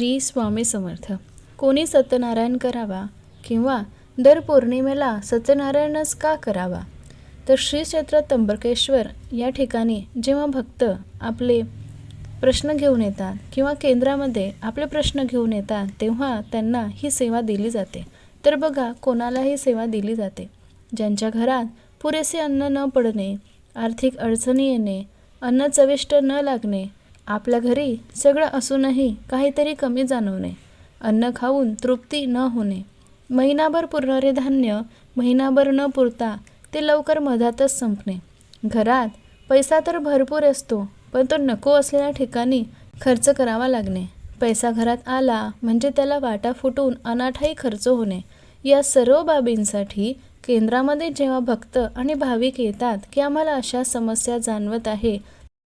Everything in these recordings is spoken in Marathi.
श्री स्वामी समर्थ. कोणी सत्यनारायण करावा किंवा दर पौर्णिमेला सत्यनारायणच का करावा? तर श्री क्षेत्र त्र्यंबकेश्वर या ठिकाणी जेव्हा भक्त आपले प्रश्न घेऊन येतात किंवा केंद्रामध्ये आपले प्रश्न घेऊन येतात तेव्हा त्यांना ही सेवा दिली जाते. तर बघा कोणाला ही सेवा दिली जाते. ज्यांच्या घरात पुरेसे अन्न न पडणे आर्थिक अडचणी येणे अन्न चविष्ट न लागणे आपल्या घरी सगळं असूनही काहीतरी कमी जाणवणे अन्न खाऊन तृप्ती न होणे महिनाभर पुरणारे धान्य महिनाभर न पुरता ते लवकर मधातच संपणे. घरात पैसा तर भरपूर असतो पण तो नको असलेल्या ठिकाणी खर्च करावा लागणे. पैसा घरात आला म्हणजे त्याला वाटा फुटून अनाठाई खर्च होणे. या सर्व बाबींसाठी केंद्रामध्ये जेव्हा भक्त आणि भाविक येतात की आम्हाला अशा समस्या जाणवत आहे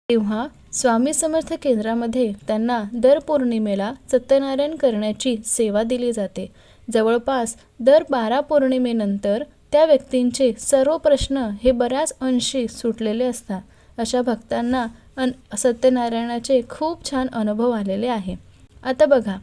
तेव्हा स्वामी समर्थ केंद्रामध्ये त्यांना दर पौर्णिमेला सत्यनारायण करण्याची सेवा दिली जाते. जवळपास दर बारा पौर्णिमेनंतर त्या व्यक्तींचे सर्व प्रश्न हे बऱ्याच अंशी सुटलेले असतात. अशा भक्तांना अन सत्यनारायणाचे खूप छान अनुभव आलेले आहे. आता बघा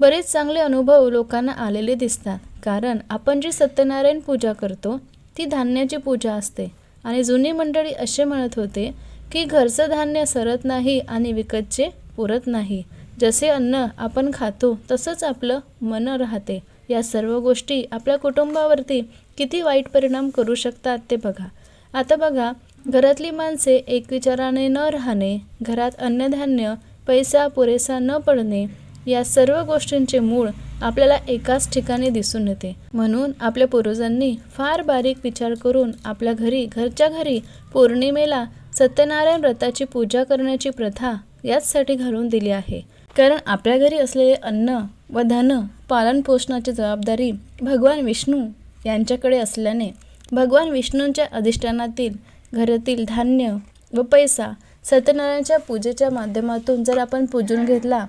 बरेच चांगले अनुभव लोकांना आलेले दिसतात. कारण आपण जी सत्यनारायण पूजा करतो ती धान्याची पूजा असते. आणि जुनी मंडळी असे म्हणत होते की घरचं धान्य सरत नाही आणि विकतचे पुरत नाही. जसे अन्न आपण खातो तसंच आपलं मन राहते. या सर्व गोष्टी आपल्या कुटुंबावरती किती वाईट परिणाम करू शकतात ते बघा. आता बघा घरातली माणसे एक विचाराने न राहणे घरात अन्नधान्य पैसा पुरेसा न पडणे या सर्व गोष्टींचे मूळ आपल्याला एकाच ठिकाणी दिसून येते. म्हणून आपल्या पूर्वजांनी फार बारीक विचार करून आपल्या घरी घरच्या घरी पौर्णिमेला सत्यनारायण व्रताची पूजा करण्याची प्रथा याचसाठी घालून दिली आहे. कारण आपल्या घरी असलेले अन्न व धन पालनपोषणाची जबाबदारी भगवान विष्णू यांच्याकडे असल्याने भगवान विष्णूंच्या अधिष्ठानातील घरातील धान्य व पैसा सत्यनारायणच्या पूजेच्या माध्यमातून जर आपण पूजून घेतला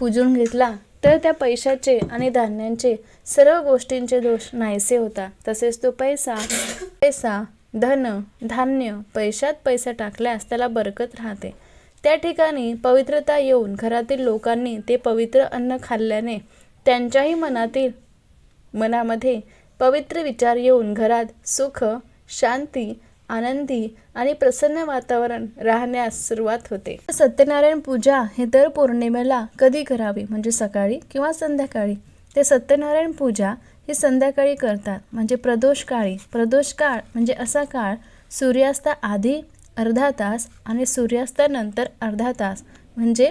पूजून घेतला तर त्या पैशाचे आणि धान्यांचे सर्व गोष्टींचे दोष नाहीसे होता तसेच तो पैसा पैसा धन धान्य पैशात पैसा टाकल्यास त्याला बरकत राहते. त्या ठिकाणी पवित्रता येऊन घरातील लोकांनी ते पवित्र अन्न खाल्ल्याने त्यांच्याही मनातील मनामध्ये पवित्र विचार येऊन घरात सुख शांती आनंदी आणि प्रसन्न वातावरण राहण्यास सुरुवात होते. सत्यनारायण पूजा हे दर पौर्णिमेला कधी करावी? म्हणजे सकाळी किंवा संध्याकाळी? ते सत्यनारायण पूजा हे संध्याकाळी करतात. म्हणजे प्रदोष काळी. प्रदोष काळ म्हणजे असा काळ सूर्यास्ता आधी अर्धा तास आणि सूर्यास्तानंतर अर्धा तास. म्हणजे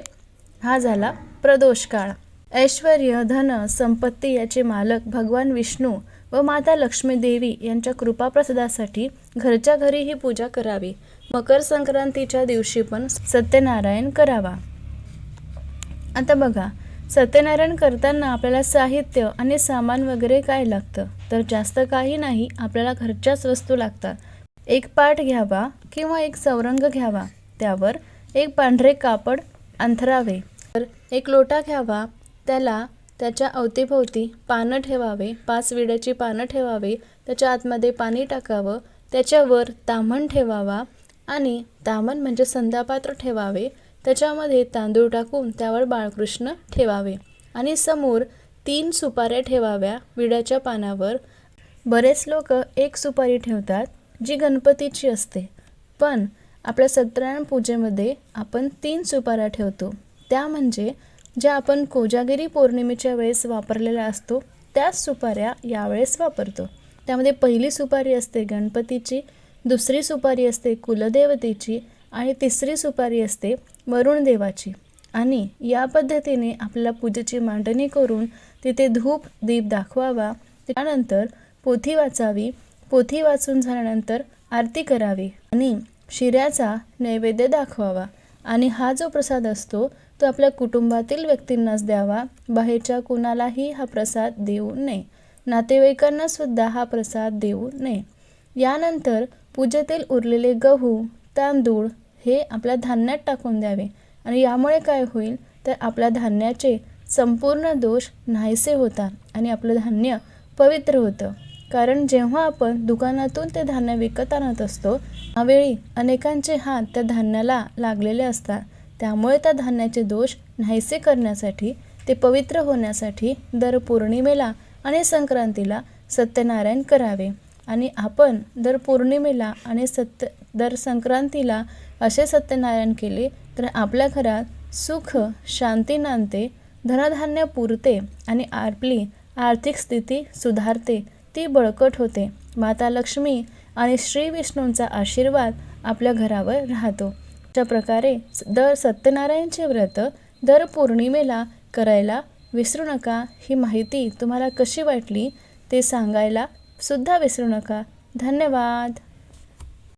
हा झाला प्रदोष काळ. ऐश्वर धन संपत्ती याचे मालक भगवान विष्णू व माता लक्ष्मी देवी यांच्या कृपाप्रसादासाठी घरच्या घरी ही पूजा करावी. मकर संक्रांतीच्या दिवशी पण सत्यनारायण करावा. आता बघा सत्यनारायण करताना आपल्याला साहित्य आणि सामान वगैरे काय लागतं? तर जास्त काही नाही आपल्याला घरच्याच वस्तू लागतात. एक पाट घ्यावा किंवा एक चौरंग घ्यावा? त्यावर एक पांढरे कापड अंथरावे. तर एक लोटा घ्यावा त्याला त्याच्या अवतीभोवती पानं ठेवावे पाच विड्याची पानं ठेवावे त्याच्या आतमध्ये पाणी टाकावं त्याच्यावर तामण ठेवावा आणि तामण म्हणजे संध्यापात्र ठेवावे त्याच्यामध्ये तांदूळ टाकून त्यावर बाळकृष्ण ठेवावे आणि समोर तीन सुपाऱ्या ठेवाव्या विड्याच्या पानावर. बरेच लोक एक सुपारी ठेवतात जी गणपतीची असते. पण आपल्या सत्यनारायण पूजेमध्ये आपण तीन सुपाऱ्या ठेवतो. त्या म्हणजे ज्या आपण कोजागिरी पौर्णिमेच्या वेळेस वापरलेल्या असतो त्याच सुपाऱ्या यावेळेस वापरतो. त्यामध्ये पहिली सुपारी असते गणपतीची दुसरी सुपारी असते कुलदेवतेची आणि तिसरी सुपारी असते वरुण देवाची. आणि या पद्धतीने आपल्याला पूजेची मांडणी करून तिथे धूप दीप दाखवावा. त्यानंतर पोथी वाचावी. पोथी वाचून झाल्यानंतर आरती करावी. आणि शिऱ्याचा नैवेद्य दाखवावा. आणि हा जो प्रसाद असतो तो आपल्या कुटुंबातील व्यक्तींनाच द्यावा. बाहेरच्या कुणालाही हा प्रसाद देऊ नये. नातेवाईकांना सुद्धा हा प्रसाद देऊ नये. यानंतर पूजेतील उरलेले गहू तांदूळ हे आपल्या धान्यात टाकून द्यावे. आणि यामुळे काय होईल? तर आपल्या धान्याचे संपूर्ण दोष नाहीसे होतात आणि आपलं धान्य पवित्र होतं. कारण जेव्हा आपण दुकानातून ते धान्य विकत आणत असतो त्यावेळी अनेकांचे हात त्या धान्याला लागलेले असतात. त्यामुळे त्या धान्याचे दोष नाहीसे करण्यासाठी ते पवित्र होण्यासाठी दर पौर्णिमेला आणि संक्रांतीला सत्यनारायण करावे. आणि आपण दर पौर्णिमेला आणि सत्य दर संक्रांतीला असे सत्यनारायण केले तर आपल्या घरात सुख शांती नांदते धनधान्य पुरते आणि आपली आर्थिक स्थिती सुधारते ती बळकट होते. माता लक्ष्मी आणि श्री विष्णूंचा आशीर्वाद आपल्या घरावर राहतो. अशा प्रकारे दर सत्यनारायणचे व्रत दर पौर्णिमेला करायला विसरू नका. ही माहिती तुम्हाला कशी वाटली ते सांगायला सुद्धा विसरू नका. धन्यवाद.